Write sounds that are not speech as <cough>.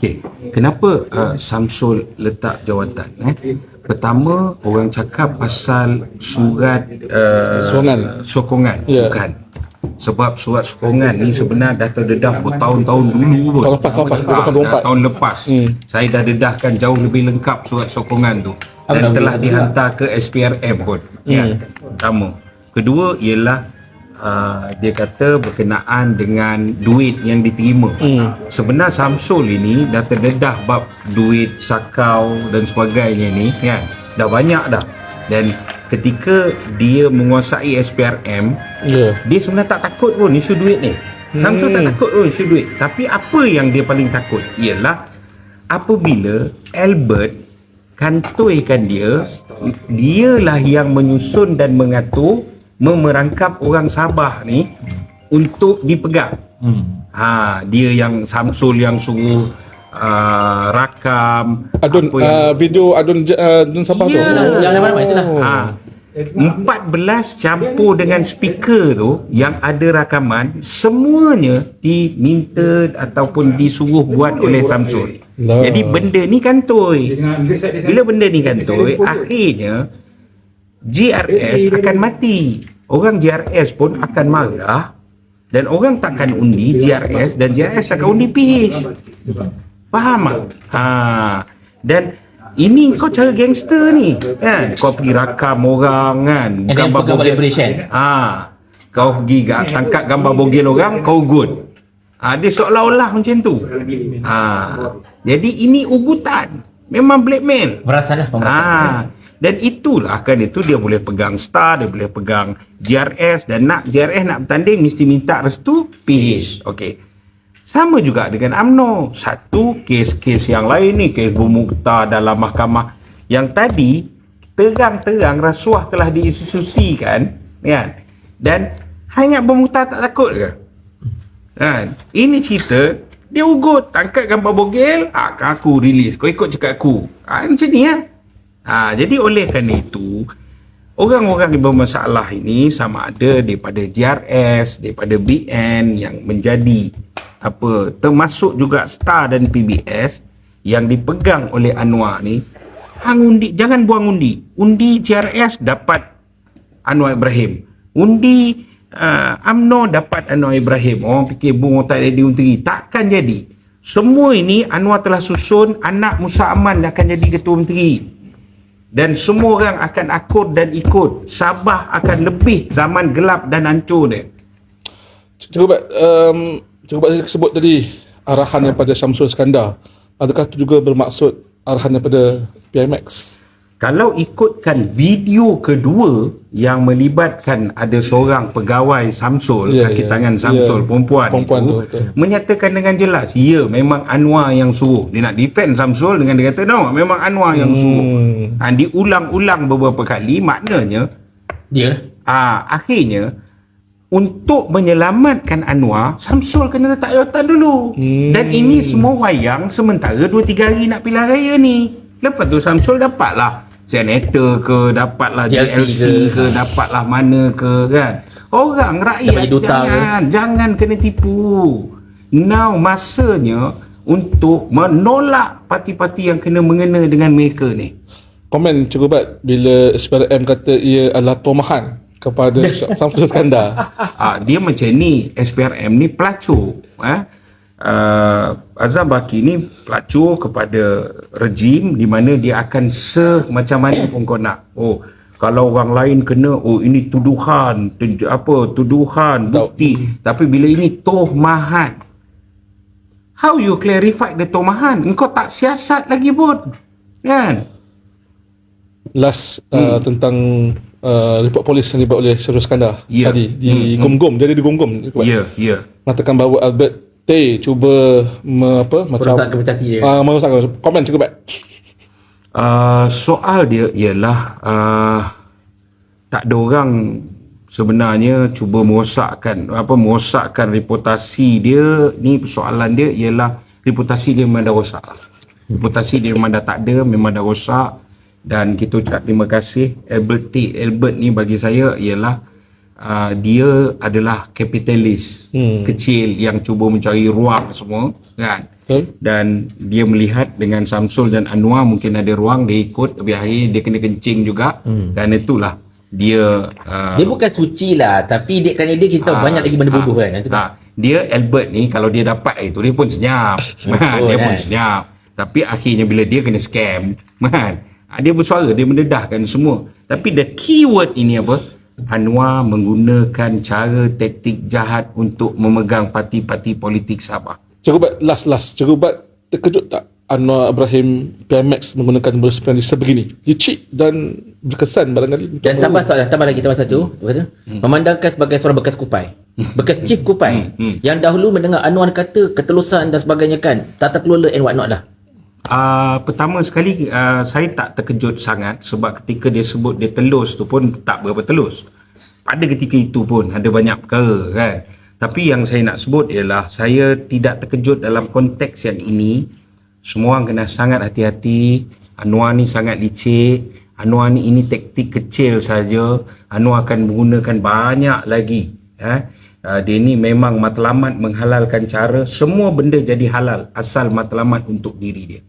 Okey, kenapa uh, Samsul letak jawatan? Eh? Pertama, orang cakap pasal surat uh, Sokongan. sokongan. Ya. Bukan. Sebab surat sokongan ni sebenarnya dah terdedah bertahun-tahun dulu pun. Tahun lepas, tahun lepas, Ah, 2024. dah tahun lepas. Hmm. Saya dah dedahkan jauh lebih lengkap surat sokongan tu. Dan telah dihantar ke SPRM pun. Ya. Pertama. Kedua ialah uh, dia kata berkenaan dengan duit yang diterima. Hmm. Sebenarnya Samsul ini dah terdedah bab duit sakau dan sebagainya ni kan. Dah banyak dah. Dan ketika dia menguasai SPRM, Ya. dia sebenarnya tak takut pun isu duit ni. Samsul tak takut pun isu duit. Tapi apa yang dia paling takut ialah apabila Albert kantoikan dia, dialah yang menyusun dan mengatur memerangkap orang Sabah ni untuk dipegang. Hmm. Ha, dia yang Samsul yang suruh uh, rakam Adun apa yang uh, video Adun uh, Adun Sabah tu. Ya. Yang mana-mana itulah. Ha. 14 campur dengan speaker tu yang ada rakaman semuanya diminta ataupun disuruh buat oleh Samsul. Lah. Jadi benda ni kantoi. Bila benda ni kantoi, akhirnya GRS akan mati. Orang GRS pun akan marah dan orang takkan undi GRS dan GRS akan undi PH. Faham tak? Ha. Dan ini kau cara gangster ni kan kau pergi rakam orang kan And balik Malaysian. ha kau pergi tangkap gambar bogel orang kau good ha dia seolah-olah macam tu ha jadi ini ugutan memang blackmail Merasa lah pemerasan. Ah, dan itulah kan itu dia boleh pegang star, dia boleh pegang GRS dan nak GRS nak bertanding mesti minta restu PH. Okey. Sama juga dengan AMNO. Satu kes-kes yang lain ni kes Bumukta dalam mahkamah yang tadi terang-terang rasuah telah diinstitusikan kan dan hanya Bumukta tak takut ke? Kan? Ini cerita dia ugut tangkap gambar bogel, ah, aku release. Kau ikut cakap aku. Ah, macam ni ya. Ah, jadi oleh kerana itu orang-orang yang bermasalah ini sama ada daripada JRS, daripada BN yang menjadi apa termasuk juga Star dan PBS yang dipegang oleh Anwar ni hang undi jangan buang undi. Undi JRS dapat Anwar Ibrahim. Undi uh, AMNO dapat Anwar Ibrahim. Orang fikir Bung tak jadi menteri. Takkan jadi. Semua ini Anwar telah susun anak Musa Aman akan jadi ketua menteri. Dan semua orang akan akur dan ikut. Sabah akan lebih zaman gelap dan hancur dia. Cukup Bat, um, cukup Bat sebut tadi arahan daripada Syamsul Skandar. Adakah itu juga bermaksud arahan daripada PIMAX? Kalau ikutkan video kedua yang melibatkan ada seorang pegawai Samsul, Ya, kaki ya. tangan Samsul, Ya. perempuan, Perempuan itu, tu, betul. menyatakan dengan jelas, ya memang Anwar yang suruh. Dia nak defend Samsul dengan dia kata, no, memang Anwar yang suruh. Hmm. Ha, diulang-ulang beberapa kali, maknanya Dia lah. Ah, akhirnya untuk menyelamatkan Anwar, Samsul kena letak jawatan dulu. Hmm. Dan ini semua wayang sementara 2 3 hari nak pilihan raya ni. Lepas tu Samsul dapatlah senator ke, dapatlah JLC ke, ke. dapatlah mana ke kan. Orang rakyat duta ke. jangan jangan kena tipu. Now masanya untuk menolak parti-parti yang kena mengena dengan mereka ni. Komen cukup Bat bila SPRM kata ia adalah tomahan kepada <laughs> Syamsul Skandar. Ah, dia macam ni SPRM ni pelacur eh? Uh, Azam Baki ni pelacur kepada rejim di mana dia akan serve macam mana pun kau nak. Oh kalau orang lain kena oh ini tuduhan tu, apa tuduhan bukti. Tapi bila ini tohmahan. How you clarify the tohmahan? Engkau tak siasat lagi pun kan? Last uh, tentang uh, report polis yang dibuat oleh Syamsul Skandar Ya. tadi. Di Gom-Gom. Dia ada di Gom-Gom. Cukup Bat. ya ya. Mengatakan bahawa Albert Tay cuba me, apa, macam Merosak reputasi dia. uh, merosak komen cukup Bat. Uh, soal dia ialah uh, tak ada orang sebenarnya cuba merosakkan apa merosakkan reputasi dia ni persoalan dia ialah reputasi dia memang dah rosak lah. reputasi dia memang dah tak ada memang dah rosak dan kita ucap terima kasih Albert T. Albert ni bagi saya ialah uh, dia adalah kapitalis Hmm. kecil yang cuba mencari ruang semua kan Betul. dan dia melihat dengan Samsul dan Anwar mungkin ada ruang dia ikut tapi akhir dia kena kencing juga hmm. dan itulah dia uh, Dia bukan suci lah Tapi dia kerana dia kita tahu banyak lagi benda bodoh kan Itu tak? Ah, dia Albert ni kalau dia dapat itu dia pun senyap. <laughs> Man, dia pun kan? senyap. Tapi akhirnya bila dia kena scam, man, <laughs> ah, dia bersuara, dia mendedahkan semua. Tapi the keyword ini apa? Anwar menggunakan cara taktik jahat untuk memegang parti-parti politik Sabah. Cikgu Bat, last last. Cikgu Bat terkejut tak Anwar Ibrahim PMX menggunakan modus sebegini? Licik dan berkesan barangkali. Dan tambah soalan, tambah lagi tambah satu. Apa tu? Memandangkan sebagai seorang bekas kupai. Bekas chief kupai. Yang dahulu mendengar Anwar kata ketelusan dan sebagainya kan. Tata kelola and what not lah. Uh, pertama sekali uh, saya tak terkejut sangat sebab ketika dia sebut dia telus tu pun tak berapa telus. Pada ketika itu pun ada banyak perkara kan. Tapi yang saya nak sebut ialah saya tidak terkejut dalam konteks yang ini. Semua orang kena sangat hati-hati. Anwar ni sangat licik. Anwar ni ini taktik kecil saja. Anwar akan menggunakan banyak lagi. Eh? Uh, dia ni memang matlamat menghalalkan cara semua benda jadi halal asal matlamat untuk diri dia.